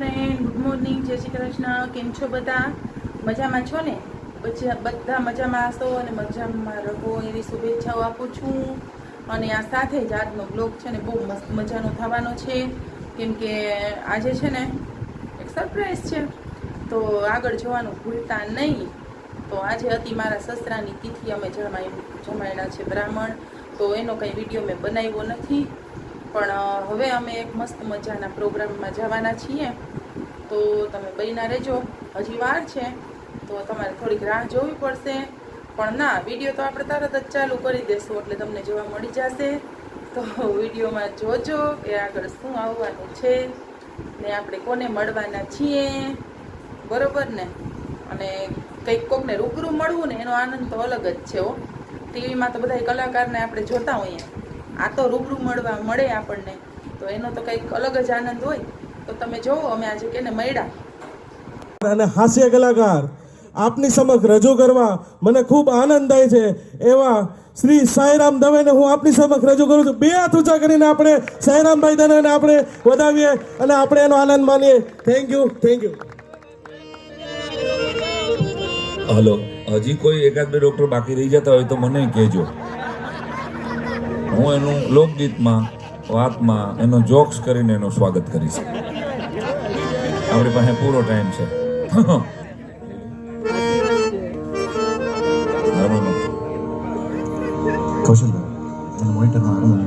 Friend good morning જય શ્રી કૃષ્ણ, કેમ છો બધા? મજામાં છો ને? પછી બધા મજામાં હશો અને મજામાં રહો એવી શુભેચ્છાઓ આપું છું. અને આ સાથે જ આજનો બ્લોગ છે ને બહુ મસ્ત મજાનો થવાનો છે. કેમ કે આજે છે ને એક સરપ્રાઈઝ છે. તો આગળ જોવાનું ભૂલતા નહીં. તો આજે હતી મારા સસરાની તિથિ, અમે જમાઈ જમાયેલા છે બ્રાહ્મણ. તો એનો કંઈ વીડિયો મેં બનાવ્યો નથી. પણ હવે અમે એક મસ્ત મજાના પ્રોગ્રામમાં જવાના છીએ. તો તમે બનીના રહેજો. હજી વાર છે. તો તમારે થોડીક રાહ જોવી પડશે. પણ ના, વીડિયો તો આપણે તરત જ ચાલુ કરી દેશું, એટલે તમને જોવા મળી જશે. તો વિડીયોમાં જોજો કે આગળ શું આવવાનું છે ને આપણે કોને મળવાના છીએ. બરોબર ને? અને કંઈક કોકને રૂબરૂ મળવું ને એનો આનંદ તો અલગ જ છે, હો. ટીવીમાં તો બધા કલાકારને આપણે જોતા હોઈએ. આ તો રૂબરૂ મળવા મળે આપણને. તો એનો તો કંઈક અલગ જ આનંદ હોય. તો તમે જોવો અમે આજે કેને મળ્યા. અને હાસ્ય કલાકાર આપની સમક્ષ રજૂ કરવા મને ખૂબ આનંદ થાય છે. એવા શ્રી સાંઈરામ દવેને હું આપની સમક્ષ રજૂ કરું છું. બે હાથ ઊંચા કરીને આપણે સાંઈરામભાઈ દવેને આપણે વધાવીએ અને આપણે એનો આનંદ માનીએ. Thank you thank you hello હજી કોઈ એકાદ બે ડૉક્ટર બાકી રહી જતા હોય તો મને કહેજો. હું એનું લોકગીતમાં વાતમાં એનો જોક્સ કરીને એનું સ્વાગત કરીશ. આપણી પાસે પૂરો ટાઈમ છે. કૌશલભાઈ મોનિટરમાં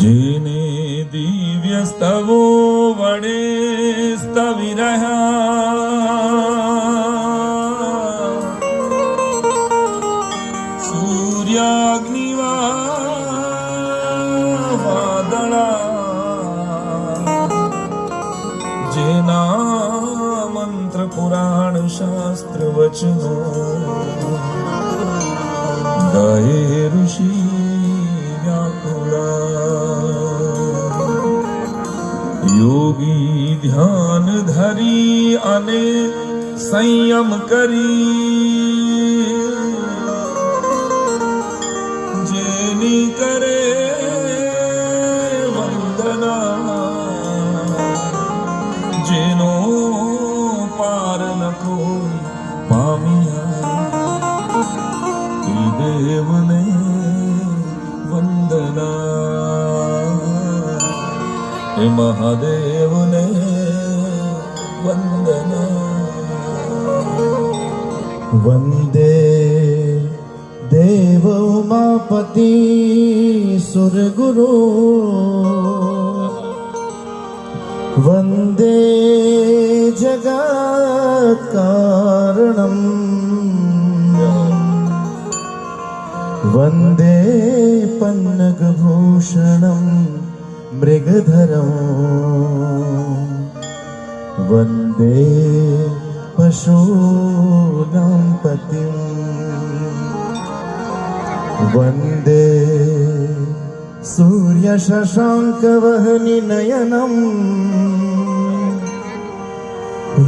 જેને દિવ્ય સ્તવો మహదేవునే వందన వందే దేవ ఉమాపతి సురగురు వందే జగత్కారణం वन्दे पन्नगभूषणम् मृगधरम् वन्दे पशूनां पतिम् वन्दे सूर्यशशाङ्कवहनिनयनम्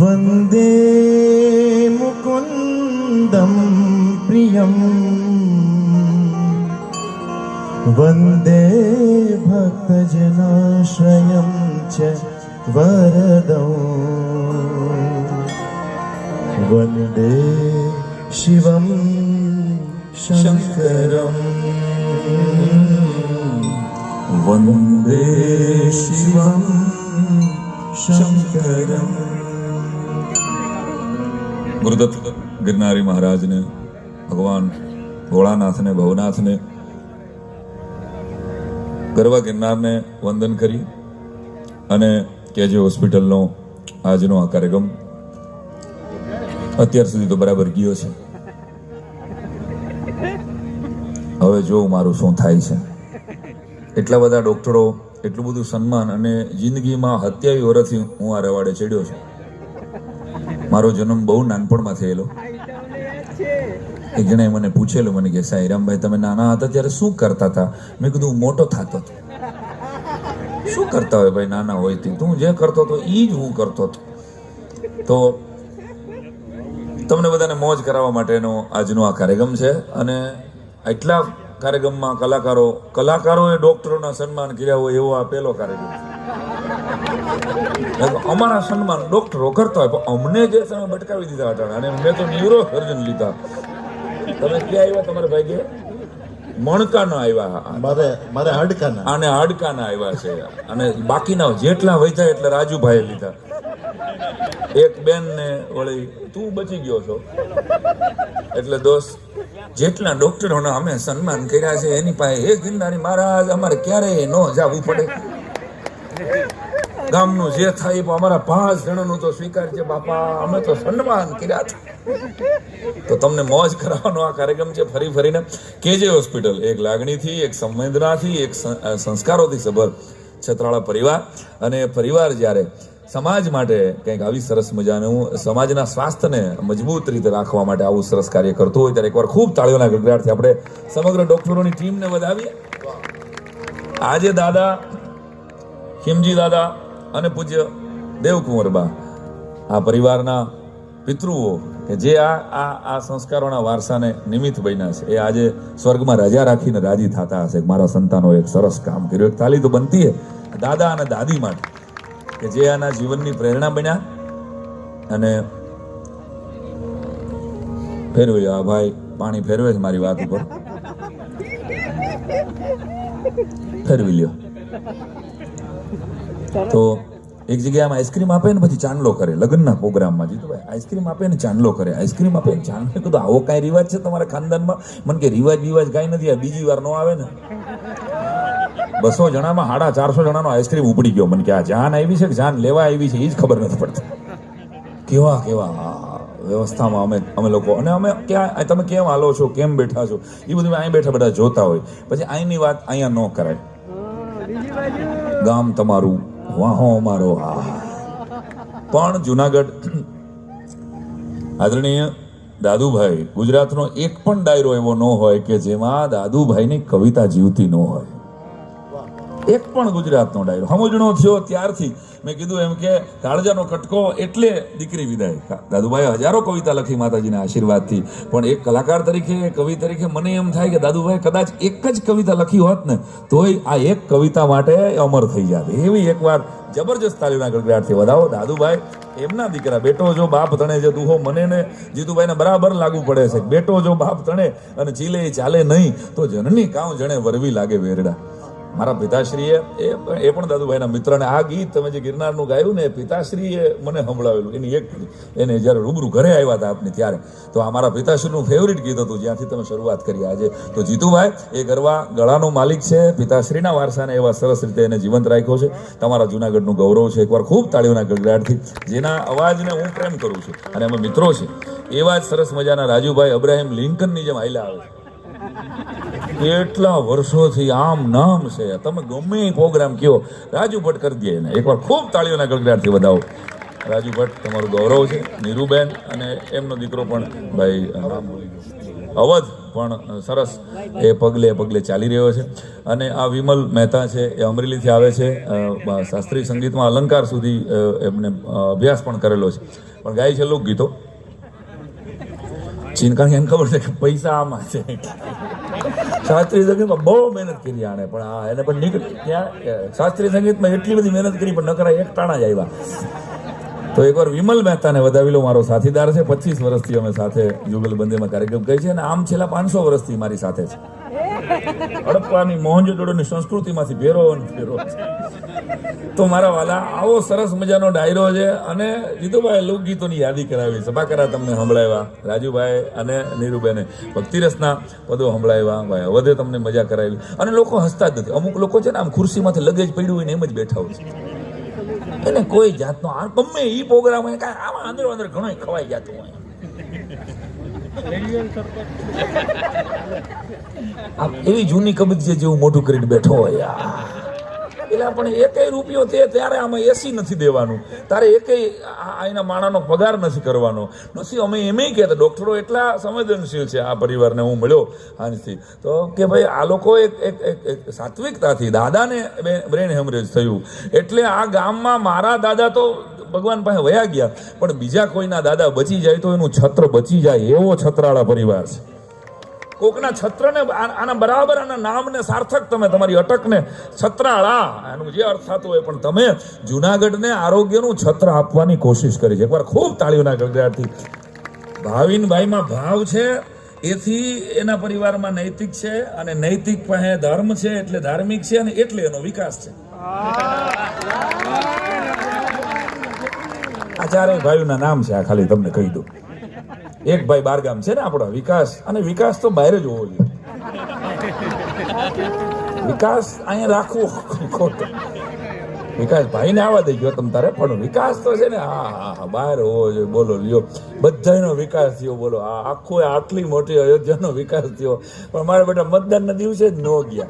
वन्दे मुकुन्दं प्रियम् वन्दे भक्तजनाश्रयं च वरदौ वन्दे शिवं शङ्करम् वन्दे शिवं शङ्करम् ગુરુદત્ત ગિરનારી મહારાજને ભગવાન ભોળાનાથને ભવનાથને ગરવા ગિરનારને વંદન કરી અને કેજે હોસ્પિટલનો આજનો આ કાર્યક્રમ અત્યાર સુધી તો બરાબર ગયો છે. હવે જોઉં મારું શું થાય છે. એટલા બધા ડોક્ટરો, એટલું બધું સન્માન અને જિંદગીમાં હત્યાવી વર્ષથી હું આ રવાડે ચડ્યો છું. મારો જન્મ બહુ નાનપણમાં થયેલો. એક જણે મને પૂછેલું, મને કે સાઈરામભાઈ તમે નાના હતા ત્યારે શું કરતા હતા? મેં કીધું મોટો થતો હતો. શું કરતા હોય ભાઈ, નાના હોય તે? તું જે કરતો હતો એ જ હું કરતો હતો. તો તમને બધાને મોજ કરાવવા માટેનો આજનો આ કાર્યક્રમ છે અને એટલા કાર્યક્રમમાં કલાકારો, કલાકારોએ ડોક્ટરોના સન્માન કર્યા હોય એવો આ પહેલો કાર્યક્રમ અમારા સન્માન ડોક્ટરો કરતા હોય, પણ અમને જે તમે ભટકાવી દીધા હતા, અને મેં તો ન્યુરો સર્જન લીધા. તમે ક્યાં આવ્યા તમારા ભાઈ મણકાના આવ્યા. મારે મારે હાડકાના. આને હાડકાના આવ્યા છે. અને બાકીના જેટલા વૈધા એટલે રાજુભાઈએ લીધા. એક બેન ને વળી તું બચી ગયો છો. એટલે દોસ્ત જેટલા ડોક્ટરોના અમે સન્માન કર્યા છે એની પાસે એ ગિરનારી મહારાજ અમારે ક્યારેય ન જવું પડે. ગામનું જે થાય અમારા પાંચ જણાનું તો સ્વીકાર છે બાપા. અમે તો સન્માન કર્યા છે તો તમને મોજ કરાવવાનો આ કાર્યક્રમ છે. ફરી ફરીને કેજે હોસ્પિટલ, એક લાગણીથી, એક સંવેદનાથી, એક સંસ્કારોથી સભર છત્રાળા પરિવાર. અને પરિવાર જ્યારે સમાજ માટે કંઈક આવી સરસ મજાનું, સમાજના સ્વાસ્થ્યને મજબૂત રીતે રાખવા માટે આવું સરસ કાર્ય કરતું હોય, ત્યારે એકવાર ખૂબ તાળીઓના ગગડાટથી આપણે સમગ્ર ડોક્ટરોની ટીમને વધાવીએ. આજે દાદા ખીમજી દાદા અને પૂજ્ય દેવકુંવરબા આ પરિવારના પિતૃઓ કે જે આ આ આ સંસ્કારોના વારસાને નિમિત્ત બન્યા છે. એ આજે સ્વર્ગમાં રજા રાખીને રાજી થતા હશે. મારા સંતાનો એક સરસ કામ કર્યું. એક તાલી તો બનતી હે. દાદા અને દાદી માટે. કે જે આના જીવનની પ્રેરણા બન્યા અને ફેરવી. આ ભાઈ પાણી ફેરવે છે મારી વાત ઉપર. ફેરવી લ્યો. તો એક જગ્યાએ આઈસ્ક્રીમ આપે ને પછી ચાંદલો કરે. લગ્નના પ્રોગ્રામમાં જીતુભાઈ આઈસ્ક્રીમ આપે ને ચાંદલો કરે. આઈસ્ક્રીમ આપે ને ચાંદલો કીધું, આવો કાંઈ રિવાજ છે તમારા ખાનદાનમાં? મને કે, રિવાજ બિવાજ કાંઈ નથી, આ બીજી વાર નો આવે ને. બસો જણામાં સાડા ચારસો જણાનો આઈસ્ક્રીમ ઉપડી ગયો. મને કે, આ જાન આવી છે કે જાન લેવા આવી છે? એ જ ખબર નથી પડતી. કેવા કેવા? વ્યવસ્થામાં અમે અમે લોકો અને અમે ક્યાં તમે કેમ હાલો છો? કેમ બેઠા છો? એ બધું અહીં બેઠા બેઠા જોતા હોય. પછી અહીંની વાત અહીંયા ન કરાય. ગામ તમારું વાહો અમારો આ પણ જુનાગઢ આદરણીય દાદુભાઈ, ગુજરાતનો એક પણ ડાયરો એવો ન હોય કે જેમાં દાદુભાઈની કવિતા જીવતી ન હોય. એક પણ ગુજરાતનો ડાયરો. સમજણો થયો ત્યારથી. મેં કીધું એમ કે કાળજાનો કટકો એટલે દીકરી વિદાય. દાદુભાઈ હજારો કવિતા લખી માતાજીના આશીર્વાદથી. પણ એક કલાકાર તરીકે, કવિ તરીકે મને એમ થાય કે દાદુભાઈ કદાચ એક જ કવિતા લખી હોત ને, તોય આ એક કવિતા માટે અમર થઈ જાત. એવી એકવાર જબરજસ્ત તાલીના ગડગડાટથી વધાવો. દાદુભાઈ, એમના દીકરા, બેટો જો બાપ તણે જે દુહો મને ને જીતુભાઈને બરાબર લાગુ પડે છે. બેટો જો બાપ તણે અને ચીલે ચાલે નહીં, તો જનની કાઉ જણે વરવી લાગે વેરડા. મારા પિતાશ્રીએ, એ એ પણ દાદુભાઈના મિત્રને આ ગીત તમે જે ગિરનારનું ગાયું ને, પિતાશ્રીએ મને સંભળાવેલું. એની એક એને જ્યારે રૂબરૂ ઘરે આવ્યા હતા આપને ત્યારે. તો આ મારા પિતાશ્રીનું ફેવરિટ ગીત હતું, જ્યાંથી તમે શરૂઆત કરી આજે. તો જીતુભાઈ, એ ગરવા ગળાનો માલિક છે, પિતાશ્રીના વારસાને એવા સરસ રીતે એને જીવંત રાખ્યો છે. તમારા જૂનાગઢનું ગૌરવ છે. એકવાર ખૂબ તાળીઓના ગગડાટથી જેના અવાજને હું પ્રેમ કરું છું. અને અમે મિત્રો છે એવા જ સરસ મજાના રાજુભાઈ અબ્રાહિમ લિંકનની જેમ આયલા આવે છે. કેટલા વર્ષોથી આમ નામ છે. તમે ગમે પ્રોગ્રામ કયો, રાજુ ભટ્ટ કરી દે એને. એકવાર ખૂબ તાળીઓના ગળગડાટથી વધાવો. રાજુ ભટ્ટ, તમારું ગૌરવ છે. નીરુબેન અને એમનો દીકરો પણ ભાઈ અવધ પણ સરસ એ પગલે પગલે ચાલી રહ્યો છે. અને આ વિમલ મહેતા છે, એ અમરેલીથી આવે છે. શાસ્ત્રીય સંગીતમાં અલંકાર સુધી એમને અભ્યાસ પણ કરેલો છે. પણ ગાય છે લોકગીતો ચિંતા એમ ખબર છે કે પૈસા આમાં છે. શાસ્ત્રીય સંગીતમાં બહુ મહેનત કરી આણે, પણ આ એને પણ નીકળી ત્યાં શાસ્ત્રીય સંગીતમાં એટલી બધી મહેનત કરી, પણ નકરા એક ટાણા જ આવ્યા. તો એકવાર વિમલ મહેતાને વધાવી મારો સાથીદાર છે. પચીસ વર્ષથી અમે સાથે જુગલબંધીમાં કાર્યક્રમ કરી છે અને આમ છેલ્લા પાંચસો વર્ષથી મારી સાથે છે. હડપ્પાની મોહનજોદડોની સંસ્કૃતિમાંથી ભેરો અને ફેરો તો મારા વાલા, આવો સરસ મજાનો ડાયરો છે અને જીતુભાઈ લોકગીતોની યાદી કરાવી, સભાકરા તમને સંભળાવ્યા, રાજુભાઈ અને નીરુબેને ભક્તિરસના પદો સંભળાવ્યા, ભાઈ અવધે તમને મજા કરાવી. અને લોકો હસતા જ નથી. અમુક લોકો છે ને આમ ખુરશીમાંથી લગેજ પડ્યું હોય ને એમ જ બેઠા હોય છે. એને કોઈ જાતનો આ ગમે એ પ્રોગ્રામ હોય કાંઈ આમાં અંદર અંદર ઘણો ખવાઈ જતું હોય. એવી જૂની છે જેવું મોટું કરીને બેઠો હોય. આ. એટલે પણ એકેય રૂપિયો તે ત્યારે આમાં એસી નથી દેવાનું. તારે એકેય એના માણાનો પગાર નથી કરવાનો. નથી અમે એમય કહેતા ડૉક્ટરો એટલા સંવેદનશીલ છે આ પરિવારને હું મળ્યો આજથી તો કે ભાઈ આ લોકો એક એક સાત્વિકતાથી દાદાને બ્રેન હેમરેજ થયું. એટલે આ ગામમાં મારા દાદા તો ભગવાન પાસે વયા ગયા. પણ બીજા કોઈના દાદા બચી જાય તો એનું છત્ર બચી જાય. એવો છત્રાળા પરિવાર છે. કોકના છત્રને આના બરાબર, આના નામને સાર્થક તમે, તમારી અટકને છત્રાળા. એનું જે અર્થ થતો હોય પણ તમે જુનાગઢને આરોગ્યનું છત્ર આપવાની કોશિશ કરી છે. એકવાર ખૂબ તાળીઓના ગગડાટથી ભાવિનભાઈમાં ભાવ છે, એથી એના પરિવારમાં નૈતિક છે અને નૈતિક પાસે ધર્મ છે એટલે ધાર્મિક છે અને એટલે એનો વિકાસ છે. આ ચારેય ભાઈઓના નામ છે, આ ખાલી તમને કહી દઉં. એક ભાઈ બારગામ છે ને આપણો, વિકાસ. અને વિકાસ તો બહાર જ હોવો જોઈએ. વિકાસ અહીંયા રાખવો ખોટો. વિકાસ ભાઈને આવવા દેજો, તમ તારે પણ વિકાસ તો છે ને, હા હા હા, બહાર હોવો જોઈએ, બોલો, લ્યો. બધાનો વિકાસ થયો, બોલો આ આખો આટલી મોટી અયોધ્યાનો વિકાસ થયો. પણ મારા બેટા મતદાનના દિવસે જ ન ગયા.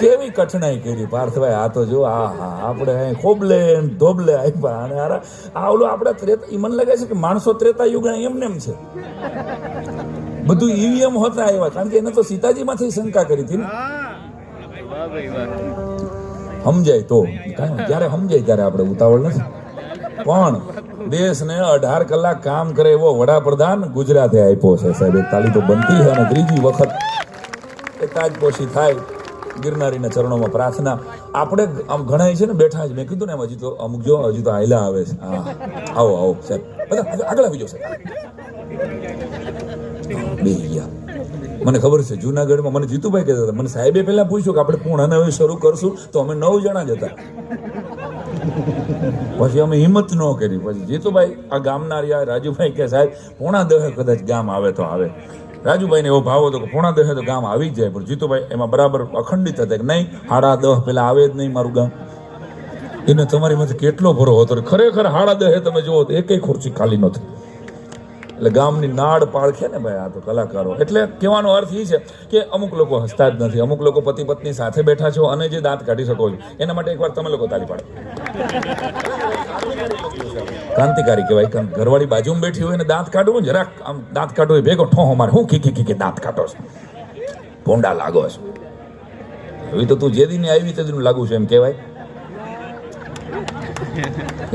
કેવી કઠણાઈ કરી, પાર્થભાઈ, આ તો જો આ હા, આપણે અહીં ખોબલે ધોબલે આપ્યા અને આરા આ ઓલું આપણે ત્રેતા મને લાગે છે કે માણસો ત્રેતા યુગ એમને એમ છે. બધું ઈવીએમ હોતા આવ્યા, કારણ કે એને તો સીતાજીમાંથી શંકા કરી હતી ને. સમજાય તો. જ્યારે સમજાય ત્યારે આપણે ઉતાવળ નથી. પણ દેશને અઢાર કલાક કામ કરે એવો વડાપ્રધાન ગુજરાતે આપ્યો છે સાહેબ. એક તાલી તો બનતી અને ત્રીજી વખત એ તાજપોશી થાય ગિરનારીના ચરણોમાં પ્રાર્થના. આપણે આમ ઘણા છે ને બેઠા છે. મેં કીધું ને હજી તો અમુક જો, હજી તો આયલા આવે છે. હા. આવો આવો, સાહેબ. બધા આગળ આવી જાઓ, સાહેબ. બે ગયા. મને ખબર છે, જુનાગઢમાં મને જીતુભાઈ કહેતા હતા, મને સાહેબે પહેલા પૂછ્યું કે આપણે પૂર્ણ હવે શરૂ કરશું, તો અમે નવ જણા જ હતા. પછી અમે હિંમત ન કરી. પછી જીતુભાઈ આ ગામના રહ્યા, રાજુભાઈ કે સાહેબ, પોણા દહે કદાચ ગામ આવે તો આવે. રાજુભાઈને એવો ભાવ હતો કે પોણા દહે તો ગામ આવી જ જાય, પણ જીતુભાઈ એમાં બરાબર અખંડિત હતા કે નહીં, હાડા દહ પેલા આવે જ નહીં મારું ગામ. એને તમારી માંથી કેટલો ભરો હતો. ખરેખર હાડા દહે તમે જુઓ તો એકેય ખુરશી ખાલી નથી એટલે ગામની નાડ પાળખે ને ભાઈ આ તો કલાકારો. એટલે કહેવાનો અર્થ એ છે કે અમુક લોકો હસતા જ નથી. અમુક લોકો પતિ પત્ની સાથે બેઠા છો અને જે દાંત કાઢી શકો છો. એના માટે એકવાર તમે લોકો તાલી પાડો. ક્રાંતિકારી કહેવાય. કારણ ઘરવાળી બાજુમાં બેઠી હોય ને દાંત કાઢવું જરાક આમ દાંત કાઢો હોય ભેગો, ઠો મારે, હું ખીખી ખીખી દાંત કાઢો છે. ભોંડા લાગો છે. હવે તો તું જે દિને આવી તે દિન લાગુ છે એમ કહેવાય.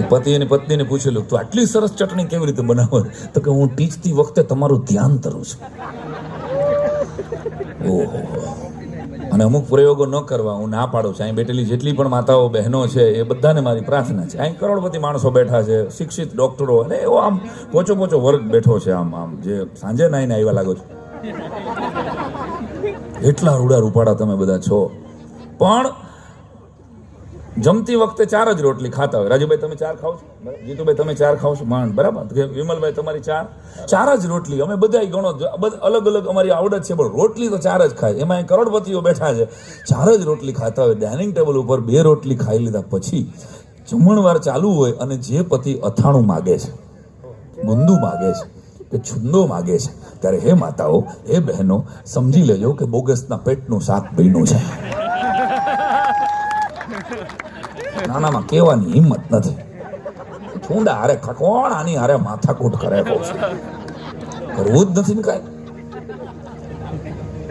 પતિ અને પત્નીને પૂછેલું, તું આટલી સરસ ચટણી કેવી રીતે બનાવો? તો કે, હું ટીચતી વખતે તમારું ધ્યાન ધરું છું. ઓહો. અને અમુક પ્રયોગો ન કરવા હું ના પાડું છું. અહીં બેઠેલી જેટલી પણ માતાઓ, બહેનો છે, એ બધાને મારી પ્રાર્થના છે. અહીં કરોડપતિ માણસો બેઠા છે, શિક્ષિત ડોક્ટરો અને એવો આમ પોચો પોચો વર્ગ બેઠો છે આમ આમ, જે સાંજે નાઈને આવ્યા લાગો છો. એટલા રૂડા રૂપાડા તમે બધા છો. પણ જમતી વખતે ચાર જ રોટલી ખાતા હોય. રાજુભાઈ, તમે ચાર ખાવ છો? જીતુભાઈ, તમે ચાર ખાવ છો? માંડ. બરાબર. વિમલભાઈ, તમારી ચાર? ચાર જ રોટલી. અમે બધાય ગણો અલગ અલગ અમારી આવડત છે, પણ રોટલી તો ચાર જ ખાય. એમાં કરોડપતિઓ બેઠા છે. ચાર જ રોટલી ખાતા હોય. ડાઇનિંગ ટેબલ ઉપર બે રોટલી ખાઈ લીધા. પછી જમણવાર ચાલુ હોય અને જે પતિ અથાણું માગે છે ગુંદુ માગે છે કે છુંદો માગે છે, ત્યારે હે માતાઓ, હે બહેનો, સમજી લેજો કે બોગસના પેટનું શાક પીણું છે. નાનામાં કહેવાની હિંમત નથી. છુંડા હારે ખ- કોણ આની હારે માથાકૂટ કરે કરવું જ નથી ને કાંઈ.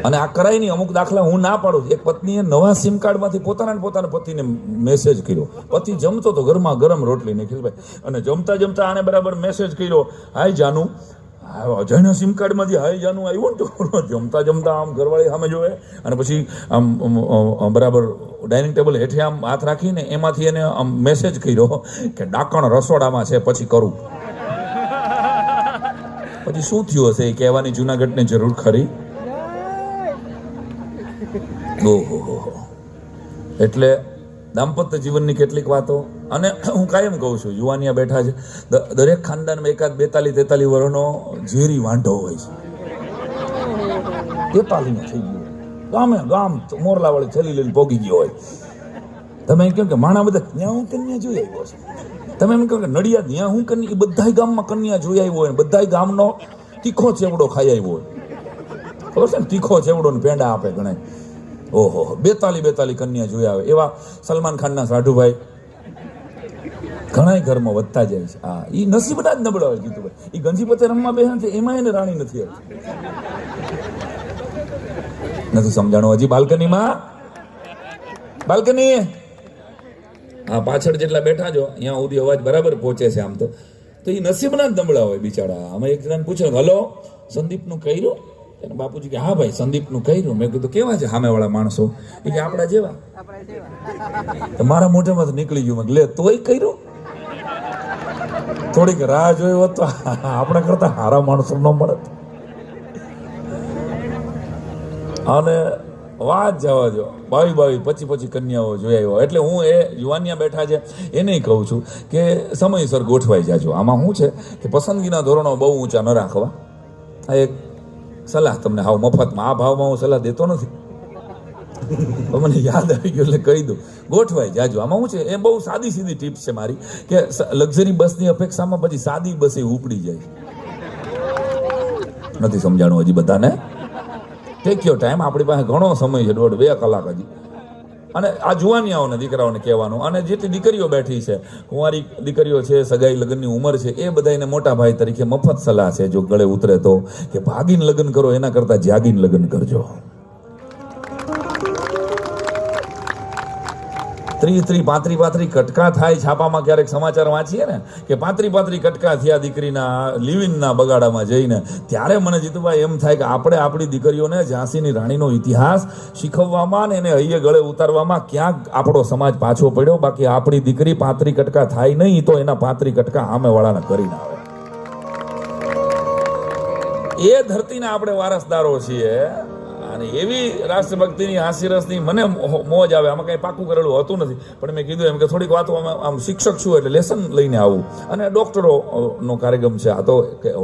અને આ કરાય નહીં અમુક દાખલા હું ના પાડું. એક પત્નીએ નવા સિમ કાર્ડમાંથી પોતાના પોતાના પતિને મેસેજ કર્યો. પતિ જમતો તો ઘરમાં ગરમ રોટલી નિખિલભાઈ અને જમતા જમતા આને બરાબર મેસેજ કર્યો. હાય જાનુ અજયના સિમ કાર્ડમાંથી હાય જાનું આવ્યું ને તો જમતા જમતા આમ ઘરવાળી સામે જોવે અને પછી આમ બરાબર ડાઇનિંગ ટેબલ હેઠે આમ હાથ રાખીને એમાંથી એને આમ મેસેજ કર્યો કે ડાકણ રસોડામાં છે, પછી કરું. પછી શું થયું હશે? એ કહેવાની જુનાગઢની જરૂર ખરી? ઓહો. એટલે દાંપત્ય જીવનની કેટલીક વાતો? અને હું કાયમ કહું છું, યુવાનિયા બેઠા છે. દરેક ખાનદાનમાં એકાદ બેતાલીસ, તેતાલીસ વર્ષનો ઝેરી વાંઢો હોય છે. તેતાલીનો થઈ ગયો. ગામે ગામ મોરલા વાળી થેલી લઈને પોગી ગયો હોય. તમે એમ કહો કે માણા બધા ત્યાં હું કન્યા જોઈ આવ્યો છે. તમે એમ કહો કે નડિયાદ ત્યાં હું કન્યા, એ બધાય ગામમાં કન્યા જોઈ આવ્યો હોય બધાય ગામનો તીખો ચેવડો ખાઈ આવ્યો હોય. ખબર છે ને? તીખો ચેવડો ને પેંડા આપે ગણાય ઓહો બેતાલી બેતાલી કન્યા જોયા આવે. એવા સલમાન ખાનના સાઢુભાઈ ઘણાય ઘરમાં વધતા જાય છે. હા એ નસીબના જ નબળા હોય જીતુભાઈ એ ગંજીપતે રમવા બેસે છે એમાં એને રાણી નથી આવતી નથી સમજાણું હજી બાલ્કનીમાં? બાલ્કની? હા, પાછળ જેટલા બેઠા છો, અહીંયા સુધી અવાજ બરાબર પહોંચે છે આમ તો. તો એ નસીબના જ નબળા હોય બિચારા. અમે એક જણાને પૂછ્યું, હલો, સંદીપનું કર્યું? એને બાપુજી કે, હા, ભાઈ, સંદીપનું કર્યું. મેં કીધું, કેવા છે સામેવાળા માણસો? એ કે, આપણા જેવા. મારા મોઢામાં નીકળી ગયું. લે, તોય કર્યું? થોડીક રાહ જોઈ હોત તો આપણે કરતા સારા માણસો ન મળત. અને વાત જવા દો બાવી બાવી, પછી પછી કન્યાઓ જોઈ આવ્યો. એટલે હું એ યુવાનિયા બેઠા છે, એને કહું છું કે સમયસર ગોઠવાઈ જાજો. આમાં શું છે કે પસંદગીના ધોરણો બહુ ઊંચા ન રાખવા. આ એક સલાહ તમને, હાવ મફતમાં. આ ભાવમાં હું સલાહ દેતો નથી. મને યાદ આવી ગયું એટલે કહી દઉં. ગોઠવાય જાજો. આમાં શું છે? એ બહુ સાદી સીધી ટિપ્સ છે મારી કે લક્ઝરી બસની અપેક્ષામાં પછી સાદી બસ એ ઉપડી જાય. નથી સમજાણું હજી બધાને? ટેક યોર ટાઈમ આપણી પાસે ઘણો સમય છે દોઢ, બે કલાક હજી. અને આ જુવાનિયાઓને, દીકરાઓને કહેવાનું. અને જેટલી દીકરીઓ બેઠી છે કુંવારી દીકરીઓ છે, સગાઈ લગ્નની ઉંમર છે, એ બધાને મોટા ભાઈ તરીકે મફત સલાહ છે, જો ગળે ઉતરે તો, કે ભાગીને લગ્ન કરો, એના કરતાં જાગીને લગ્ન કરજો. ત્રી ત્રી પાંત્રી પાંત્રી કટકા થાય છાપામાં ક્યારેક સમાચાર વાંચીએ ને, કે પાંત્રી પાંત્રી કટકા થયા દીકરીના લિવિનના બગાડામાં જઈને, ત્યારે મને જીતુભાઈ એમ થાય કે આપણે આપણી દીકરીઓને ઝાંસીની રાણીનો ઇતિહાસ શીખવવામાં ને એને હૈયે ગળે ઉતારવામાં ક્યાંક આપણો સમાજ પાછો પડ્યો. બાકી આપણી દીકરી પાંત્રી કટકા થાય નહીં, તો એના પાંત્રી કટકા સામેવાળાને કરીને આવે. એ ધરતીના આપણે વારસદારો છીએ. અને એવી રાષ્ટ્રભક્તિની હાસ્યરસની મને મોજ આવે. આમાં કંઈ પાકું કરેલું હતું નથી. પણ મેં કીધું એમ કે થોડીક વાતો આમ શિક્ષક છું એટલે લેસન લઈને આવું. અને ડૉક્ટરોનો કાર્યક્રમ છે. આ તો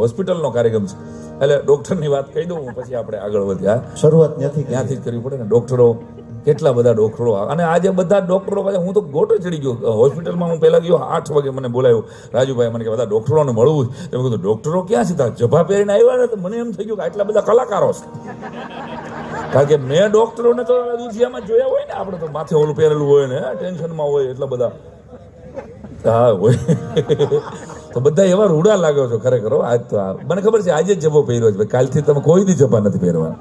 હોસ્પિટલનો કાર્યક્રમ છે. એટલે ડૉક્ટરની વાત કહી દઉં પછી આપણે આગળ વધ્યા શરૂઆત ત્યાંથી. ત્યાંથી જ કરવી પડે ને. ડૉક્ટરો કેટલા બધા ડૉક્ટરો અને આજે બધા ડૉક્ટરો પાસે હું તો ગોટો ચડી ગયો. હોસ્પિટલમાં હું પહેલાં ગયો આઠ વાગે મને બોલાવ્યો રાજુભાઈ મને કે બધા ડૉક્ટરોને મળવું છે. તો કીધું ડૉક્ટરો ક્યાં છે? જભા પહેરીને આવ્યા ને? તો મને એમ થઈ ગયું કે આટલા બધા કલાકારો છે. કારણ કે મેં ડોક્ટરોને તો દુધિયામાં જોયા હોય ને, આપણે તો માથે ઓલું પહેરેલું હોય ને ટેન્શનમાં હોય એટલા બધા. હા, હોય. તો બધા એવા રૂડા લાગો છો ખરેખર આજ તો મને ખબર છે, આજે જ જભો પહેર્યો છે. કાલથી તમે કોઈ દી જબા નથી પહેરવાના.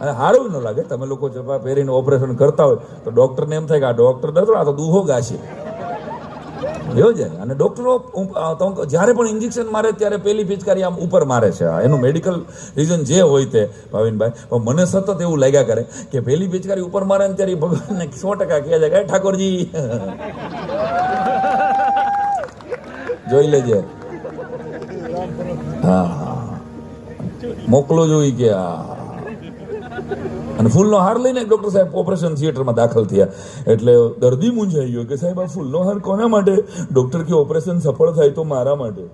અને સારું ન લાગે, તમે લોકો જપા પહેરીને ઓપરેશન કરતા હોય, તો ડૉક્ટરને એમ થાય કે આ ડૉક્ટર નથી આ તો દુહો ગાશે. એવો જાય અને ડૉક્ટરો જ્યારે પણ ઇન્જેક્શન મારે ત્યારે પહેલી પિચકારી આમ ઉપર મારે છે. એનું મેડિકલ રીઝન જે હોય તે, ભાવિનભાઈ. પણ મને સતત એવું લાગ્યા કરે કે પહેલી પિચકારી ઉપર મારે ને ત્યારે ભગવાનને સો ટકા કહે છે કે ઠાકોરજી. જોઈ લેજે. હા હા. મોકલો જોઈ કે આ અને ફૂલનો હાર લઈને ડૉક્ટર સાહેબ ઓપરેશન થિયેટરમાં દાખલ થયા. એટલે દર્દી મૂંઝાઈ ગયો કે સાહેબ આ ફૂલનો હાર કોના માટે? ડૉક્ટર કે ઓપરેશન સફળ થાય તો મારા માટે.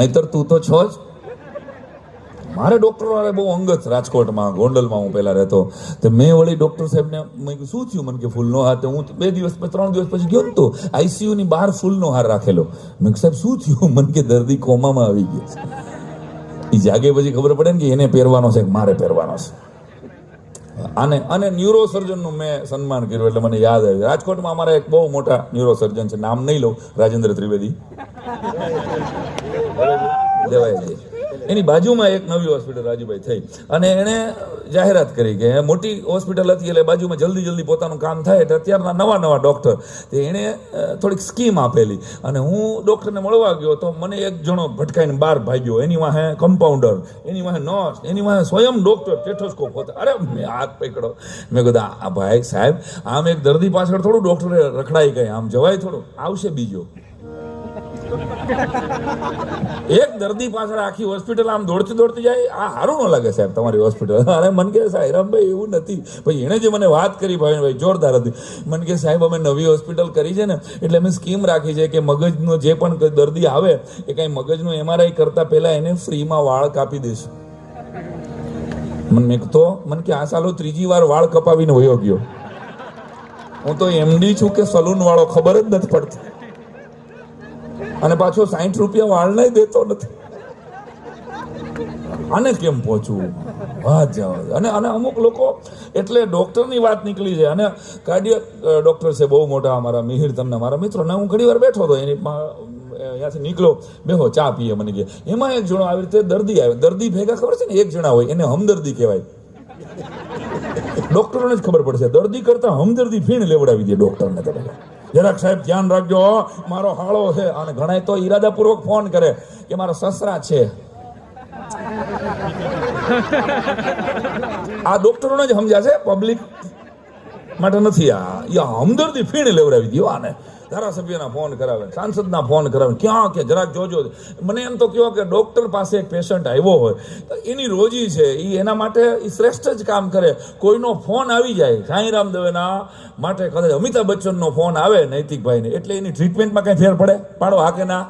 નહીતર તું તો છો જ. મારે ડૉક્ટરો વાળા બહુ અંગત રાજકોટમાં ગોંડલમાં હું પહેલાં રહેતો. તો મેં વળી ડૉક્ટર સાહેબને મેં કીધું શું થયું? મને કે ફૂલનો હાર. તો હું બે દિવસ પછી ત્રણ દિવસ પછી ગયો ને તો આઈસીયુની બહાર ફૂલનો હાર રાખેલો. મેં સાહેબ શું થયું? મને કે દર્દી કોમામાં આવી ગયો છે. એ જાગે પછી ખબર પડે ને કે એને પહેરવાનો છે મારે પહેરવાનો છે. અને અને ન્યુરોસર્જનનું મેં સન્માન કર્યું એટલે મને યાદ આવ્યું. રાજકોટમાં અમારા એક બહુ મોટા ન્યુરો સર્જન છે. નામ નહીં લઉં. રાજેન્દ્ર ત્રિવેદી. લેવાય એની બાજુમાં એક નવી હોસ્પિટલ રાજુભાઈ થઈ. અને એણે જાહેરાત કરી કે મોટી હોસ્પિટલ હતી એટલે બાજુમાં જલ્દી જલ્દી પોતાનું કામ થાય એટલે અત્યારના નવા નવા ડૉક્ટર. તે એણે થોડીક સ્કીમ આપેલી. અને હું ડૉક્ટરને મળવા ગયો તો મને એક જણો ભટકાઈને બહાર ભાગ્યો. એની વાહે કમ્પાઉન્ડર એની વાહે નર્સ એની વાહે સ્વયં ડૉક્ટર ટેઠોસ્કોપ હતો. અરે, મેં હાથ પકડો. મેં કીધું, આ ભાઈ સાહેબ, આમ એક દર્દી પાછળ થોડું ડૉક્ટરે રખડાઈ ગઈ. આમ જવાય થોડું? આવશે બીજો. એક દર્દી પાછળ આખી હોસ્પિટલ આમ દોડતી દોડતી જાય, આ સારું ન લાગે સાહેબ તમારી હોસ્પિટલ અરે મને કે સાહેરામભાઈ એવું નથી. પછી એણે જે મને વાત કરી ભાઈ ભાઈ, જોરદાર હતી. મને કે સાહેબ, અમે નવી હોસ્પિટલ કરી છે ને, એટલે અમે સ્કીમ રાખી છે કે મગજનો જે પણ દર્દી આવે, એ કાંઈ મગજનું એમઆરઆઈ કરતા પહેલાં એને ફ્રીમાં વાળ કાપી દઈશું. મને મેં તો મને કે આ સાલો ત્રીજી વાર વાળ કપાવીને વયો ગયો. હું તો એમડી છું કે સલૂન વાળો, ખબર જ નથી પડતી. અને પાછો સાઠ રૂપિયા વાળને દેતો નથી. આને કેમ પહોંચવું? વાત અને અને અમુક લોકો એટલે ડૉક્ટરની વાત નીકળી છે. અને કાર્ડિયક ડૉક્ટર છે, બહુ મોટા અમારા, મિહિર તમને, મારા મિત્રો, ને હું ઘણી વાર બેઠો હતો, એની ત્યાંથી નીકળ્યો બેહો, ચા પીએ મને કે. એમાં એક જણો આવી રીતે દર્દી આવે દર્દી ભેગા ખબર છે ને? એક જણા હોય, એને હમદર્દી કહેવાય. ડોક્ટરોને જ ખબર પડશે. દર્દી કરતા હમદર્દી ફીણ લેવડાવી દે ડોક્ટરને તમે જરાક સાહેબ ધ્યાન રાખજો મારો હાળો છે અને ઘણા તો ઈરાદાપૂર્વક ફોન કરે કે મારા સસરા છે. આ ડોક્ટરોને જ સમજાશે પબ્લિક માટે નથી આ. હમદર્દી ફીણ લેવડાવી દો આને. ધારાસભ્યના ફોન કરાવે સાંસદના ફોન કરાવે ક્યાં કે જરાક જોજો. મને એમ તો કહો કે ડૉક્ટર પાસે એક પેશન્ટ આવ્યો હોય તો એની રોજી છે એ એના માટે એ શ્રેષ્ઠ જ કામ કરે. કોઈનો ફોન આવી જાય સાંઈરામ દવેના માટે કદાચ અમિતાભ બચ્ચનનો ફોન આવે નૈતિકભાઈને. એટલે એની ટ્રીટમેન્ટમાં કંઈ ફેર પડે? પાડો હા કે ના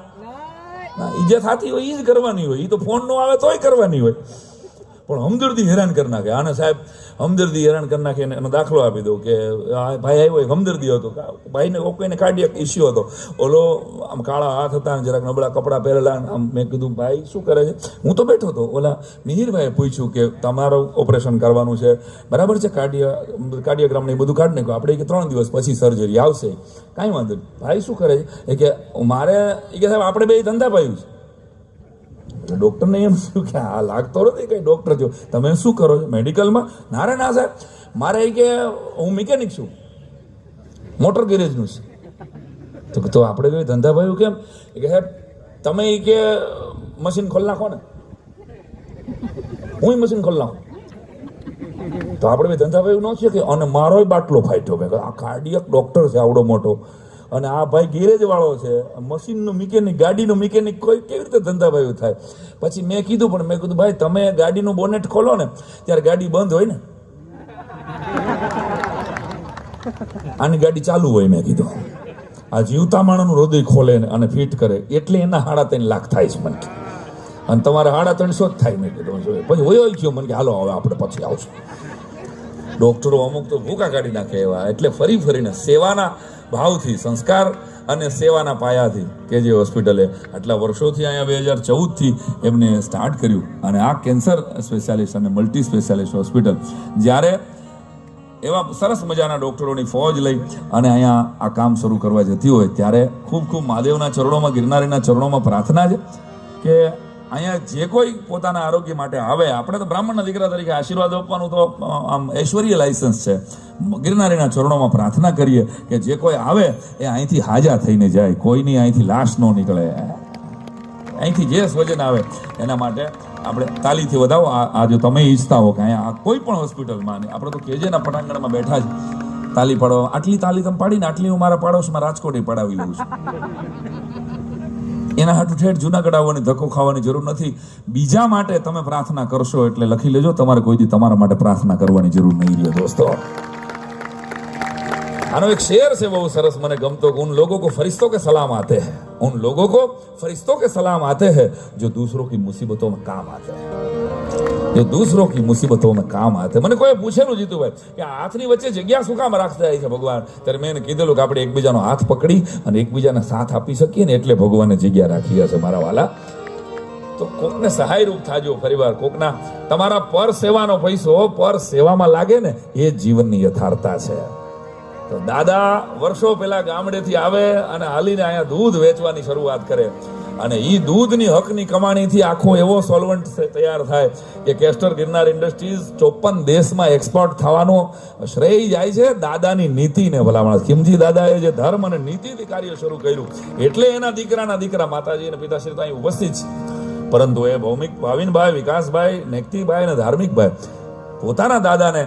એ જે થતી હોય એ જ કરવાની હોય. એ તો ફોન નો આવે તોય કરવાની હોય. પણ હમદર્દી હેરાન કરી નાખે. આને સાહેબ હમદર્દી હેરાન કરી નાખે એને દાખલો આપી દઉં કે આ ભાઈ આવ્યો હમદર્દી હતો. ભાઈને કોઈને કાર્ડિયક ઇસ્યુ હતો. ઓલો આમ કાળા હાથ હતા જરાક નબળા કપડાં પહેરેલા આમ મેં કીધું, ભાઈ, શું કરે છે? હું તો બેઠો હતો. ઓલા મિહિરભાઈએ પૂછ્યું કે તમારું ઓપરેશન કરવાનું છે. બરાબર છે, કાર્ડિયા કાર્ડિયોગ્રામને એ બધું કાઢ નાખ્યું. આપણે કે ત્રણ દિવસ પછી સર્જરી આવશે. કાંઈ વાંધો નહીં. ભાઈ શું કરે છે? એ કે, મારે, એ કે, સાહેબ, આપણે બે ધંધા પાયું છે. એટલે ડૉક્ટરને એમ થયું કે આ લાગતો નથી કંઈ ડૉક્ટર છો તમે શું કરો છો? મેડિકલમાં ના રે ના સાહેબ. મારે કે હું મિકેનિક છું. મોટર ગેરેજનું છે. તો તો આપણે કઈ ધંધા ભાઈ કેમ? કે સાહેબ તમે એ કે મશીન ખોલી નાખો ને. હું મશીન ખોલ નાખું. તો આપણે ભાઈ ધંધા ભાઈ ન છે કે અને મારોય બાટલો ફાટ્યો. કીધું, આ કાર્ડિયક ડૉક્ટર છે આવડો મોટો. અને આ ભાઈ ગેરેજ વાળો છે, મશીનનો મિકેનિક, ગાડીનો મિકેનિક કોઈ કેવી રીતે ધંધાભાઈ થાય? પછી મેં કીધું, પણ મેં કીધું, ભાઈ, તમે ગાડીનું બોનેટ ખોલો ને, ત્યારે ગાડી બંધ હોય ને. આની ગાડી ચાલુ હોય, મેં કીધું. આ જીવતા માણસનું હૃદય ખોલે અને ફિટ કરે, એટલે એના હાડા ત્રણ લાખ થાય છે મને. અને તમારે હાડા ત્રણસો જ થાય, મેં કીધું. પછી પછી હોય ગયો મને કે હાલો, હવે આપણે પછી આવશું. ડોક્ટરો અમુક તો ભૂકા કાઢી નાખે એવા, એટલે ફરી ફરીને સેવાના ભાવથી સંસ્કાર અને સેવાના પાયાથી કે જે હોસ્પિટલે આટલા વર્ષોથી અહીંયા બે હજાર ચૌદથી એમને સ્ટાર્ટ કર્યું. અને આ કેન્સર સ્પેશિયાલિસ્ટ અને મલ્ટી સ્પેશિયાલિસ્ટ હોસ્પિટલ. જ્યારે એવા સરસ મજાના ડૉક્ટરોની ફોજ લઈ અને અહીંયા આ કામ શરૂ કરવા જતી હોય, ત્યારે ખૂબ ખૂબ મહાદેવના ચરણોમાં, ગિરનારીના ચરણોમાં પ્રાર્થના છે કે અહીંયા જે કોઈ પોતાના આરોગ્ય માટે આવે, આપણે તો બ્રાહ્મણના દીકરા તરીકે આશીર્વાદ આપવાનું તો આમ, ઐશ્વર્ય લાયસન્સ છે. ગિરનારીના ચરણોમાં પ્રાર્થના કરીએ કે જે કોઈ આવે, એ અહીંથી હાજા થઈને જાય. કોઈની અહીંથી લાશ ન નીકળે. અહીંથી જે સ્વજન આવે, એના માટે આપણે તાલીથી વધાવો. આ જો તમે ઈચ્છતા હો કે અહીંયા આ કોઈ પણ હોસ્પિટલમાં આપણે તો કેજેના પટાંગણમાં બેઠા જ તાલી પાડો આટલી તાલી તમે પાડીને આટલી હું મારા પાડોશમાં રાજકોટે પડાવી લઉં છું. એના હાટુ ઠેઠ જુનાગઢ આવવાની ધક્કો ખાવાની જરૂર નથી. બીજા માટે તમે પ્રાર્થના કરશો એટલે લખી લેજો. તમારે કોઈ દી તમારા માટે પ્રાર્થના કરવાની જરૂર નહીં રહે દોસ્તો. આનો એક શેર છે બહુ સરસ મને ગમતો કે उन लोगों को फरिश्तों के सलाम आते हैं उन लोगों को फरिश्तों के सलाम आते हैं जो दूसरों की मुसीबतों में काम आते हैं जो दूसरों की मुसीबतों में કામ આતે મને કોઈ પૂછેલું જીતુભાઈ કે આ હાથની વચ્ચે જગ્યા શું કામ રાખતા જાય છે ભગવાન ત્યારે મેં એને કીધેલું કે આપણે એકબીજાનો હાથ પકડી અને એકબીજાને સાથ આપી શકીએ ને એટલે ભગવાને જગ્યા રાખી હશે મારા વાલા તો કોકને સહાયરૂપ થાજો ફરીવાર કોકના તમારા પર સેવાનો પૈસો પર સેવામાં લાગે ને એ જ જીવનની યથાર્થતા છે તો દાદા વર્ષો પહેલા ગામડેથી આવે અને હાલીને અહીંયા દૂધ વેચવાની શરૂઆત કરે. અને એ દૂધની હકની કમાણીથી આખો એવો સોલ્વન્ટ તૈયાર થાય કે કેસ્ટર ગિરનાર ઇન્ડસ્ટ્રીઝ ચોપન દેશમાં એક્સપોર્ટ થવાનો શ્રેય જાય છે દાદાની નીતિને ભલામણ. ખીમજી દાદાએ જે ધર્મ અને નીતિથી કાર્ય શરૂ કર્યું, એટલે એના દીકરાના દીકરા માતાજી અને પિતાશ્રી તો અહીં ઉપસ્થિત છે. પરંતુ એ ભૌમિક ભાવિનભાઈ, વિકાસભાઈ, નેકતીભાઈ અને ધાર્મિકભાઈ પોતાના દાદાને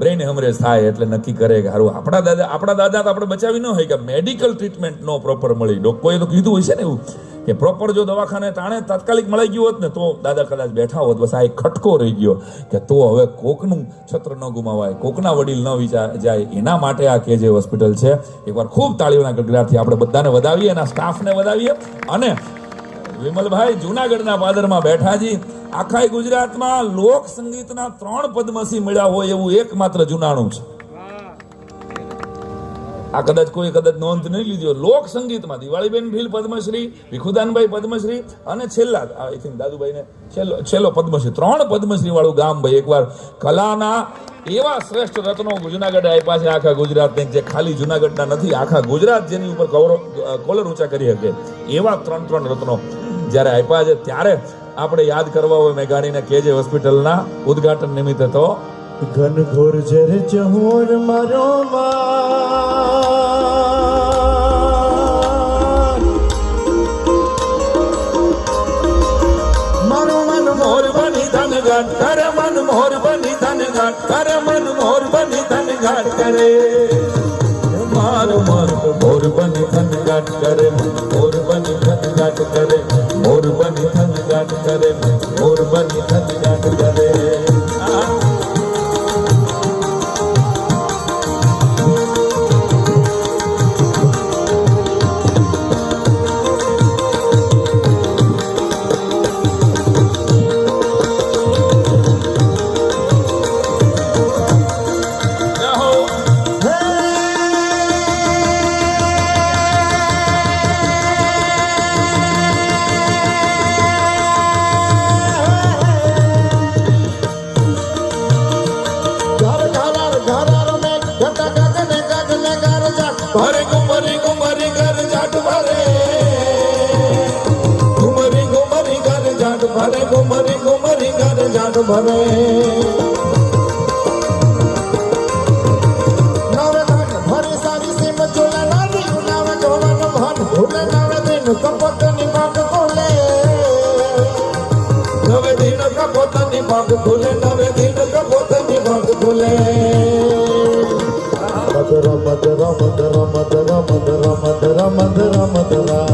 બ્રેઇન હેમરેજ થાય એટલે નક્કી કરે કે હારું, આપણા દાદા આપણા દાદા તો આપણે બચાવી ન હોય કે મેડિકલ ટ્રીટમેન્ટ નો પ્રોપર મળી. ડોક્ટરોએ તો કીધું હોય છે ને એવું, કે પ્રોપર જો દવાખાને તાણે તાત્કાલિક મળી ગયું હોત ને, તો દાદા કદાચ બેઠા હોત, બસ આ એક ખટકો રહી ગયો, કે તો હવે કોકનું છત્ર ન ગુમાવાય, કોકના વડીલ ન વિચાર, જાય. એના માટે આ કેજે હોસ્પિટલ છે. એકવાર ખૂબ તાળીઓના ગગડાથી આપણે બધાને વધાવીએ એના સ્ટાફને વધાવીએ. અને વિમલભાઈ જુનાગઢના પાદરમાં બેઠાજી આખા ગુજરાતમાં લોક સંગીતના ત્રણ પદ્મશ્રી મળ્યા હોય એવું એકમાત્ર જુનાણું છે. આ કદાચ કોઈ કદાચ નોંધ નહીં લીધી લોક સંગીતમાં દિવાળીબેન ભીલ પદ્મશ્રી, વિખુદાનભાઈ પદ્મશ્રી અને છેલ્લા આઈ થિંક દાદુભાઈને છેલ્લો છેલ્લો પદ્મશ્રી, ત્રણ પદ્મશ્રી વાળું ગામ ભાઈ એકવાર કલાના એવા શ્રેષ્ઠ રત્નો જુનાગઢ આપ્યા છે. આખા ગુજરાતને જે ખાલી જુનાગઢના નથી, આખા ગુજરાત જેની ઉપર કૌરવ કોલર ઊંચા કરી શકે એવા ત્રણ ત્રણ રત્નો જ્યારે આપ્યા છે, ત્યારે આપણે યાદ કરવા હોય મેઘાણીને કેજે હોસ્પિટલના ઉદ્ઘાટન નિમિત્તે તો ઘન જર ચહોર મારો મારું મન મોર બની ધન ગાટ કરે મન મોર બની ધન કરે મારું મન મોર બની ધન ગાટ કરે મોર બની ધન ગાટ કરે મોર બની ધન ગાટ કરે મોર બની ધન Allah